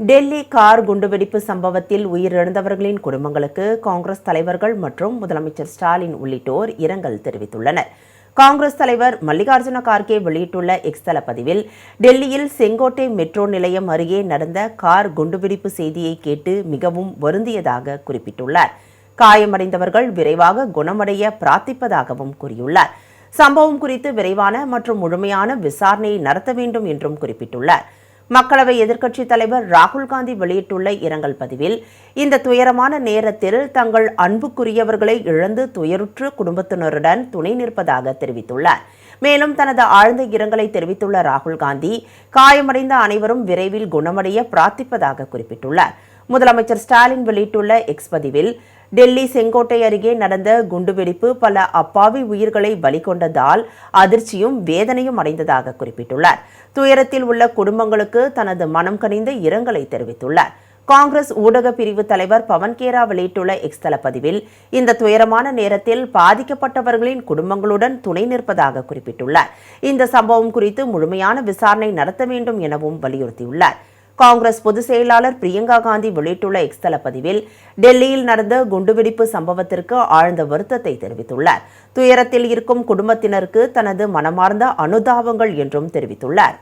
Delhi car குண்டுவெடிப்பு சம்பவத்தில் உயிரிழந்தவர்களின் குடும்பங்களுக்கு காங்கிரஸ் தலைவர்கள் மற்றும் முதலமைச்சர் ஸ்டாலின் உள்ளிட்டோர் இரங்கல் தெரிவித்துள்ளனர். காங்கிரஸ் தலைவர் மல்லிகார்ஜுன கார்கே வெளியிட்டுள்ள எக்ஸ்தல பதிவில் டெல்லியில் செங்கோட்டை மெட்ரோ நிலையம் அருகே நடந்த கார் குண்டுவெடிப்பு செய்தியை கேட்டு மிகவும் வருந்தியதாக குறிப்பிட்டுள்ளார். காயமடைந்தவர்கள் விரைவாக குணமடைய பிரார்த்திப்பதாகவும் கூறியுள்ளார். சம்பவம் குறித்து விரைவான மற்றும் முழுமையான விசாரணையை நடத்த வேண்டும் என்றும் குறிப்பிட்டுள்ளார். மக்களவை எதிர்க்கட்சித் தலைவர் ராகுல் காந்தி வெளியிட்டுள்ள இரங்கல் பதிவில் இந்த துயரமான நேரத்தில் தங்கள் அன்புக்குரியவர்களை இழந்து துயருற்று குடும்பத்தினருடன் துணை நிற்பதாக தெரிவித்துள்ளார். மேலும் தனது ஆழ்ந்த இரங்கலை தெரிவித்துள்ள ராகுல் காந்தி காயமடைந்த அனைவரும் விரைவில் குணமடைய பிரார்த்திப்பதாக குறிப்பிட்டுள்ளார். முதலமைச்சர் ஸ்டாலின் வெளியிட்டுள்ள எக்ஸ் பதிவில் டெல்லி செங்கோட்டை அருகே நடந்த குண்டுவெடிப்பு பல அப்பாவி உயிர்களை பலி கொண்டதால் அதிர்ச்சியும் வேதனையும் அடைந்ததாக குறிப்பிட்டுள்ளார். துயரத்தில் உள்ள குடும்பங்களுக்கு தனது மனம் கனிந்த இரங்கலை தெரிவித்துள்ளார். காங்கிரஸ் ஊடக பிரிவு தலைவர் பவன் கேரா வெளியிட்டுள்ள எக்ஸ்தல பதிவில் இந்த துயரமான நேரத்தில் பாதிக்கப்பட்டவர்களின் குடும்பங்களுடன் துணை நிற்பதாக குறிப்பிட்டுள்ளார். இந்த சம்பவம் குறித்து முழுமையான விசாரணை நடத்த வேண்டும் எனவும் வலியுறுத்தியுள்ளார். காங்கிரஸ் பொதுச் செயலாளர் பிரியங்கா காந்தி வெளியிட்டுள்ள எக்ஸ்தல பதிவில் டெல்லியில் நடந்த குண்டுவெடிப்பு சம்பவத்திற்கு ஆழ்ந்த வருத்தத்தை தெரிவித்துள்ளார். துயரத்தில் இருக்கும் குடும்பத்தினருக்கு தனது மனமார்ந்த அனுதாபங்கள் என்றும் தெரிவித்துள்ளார்.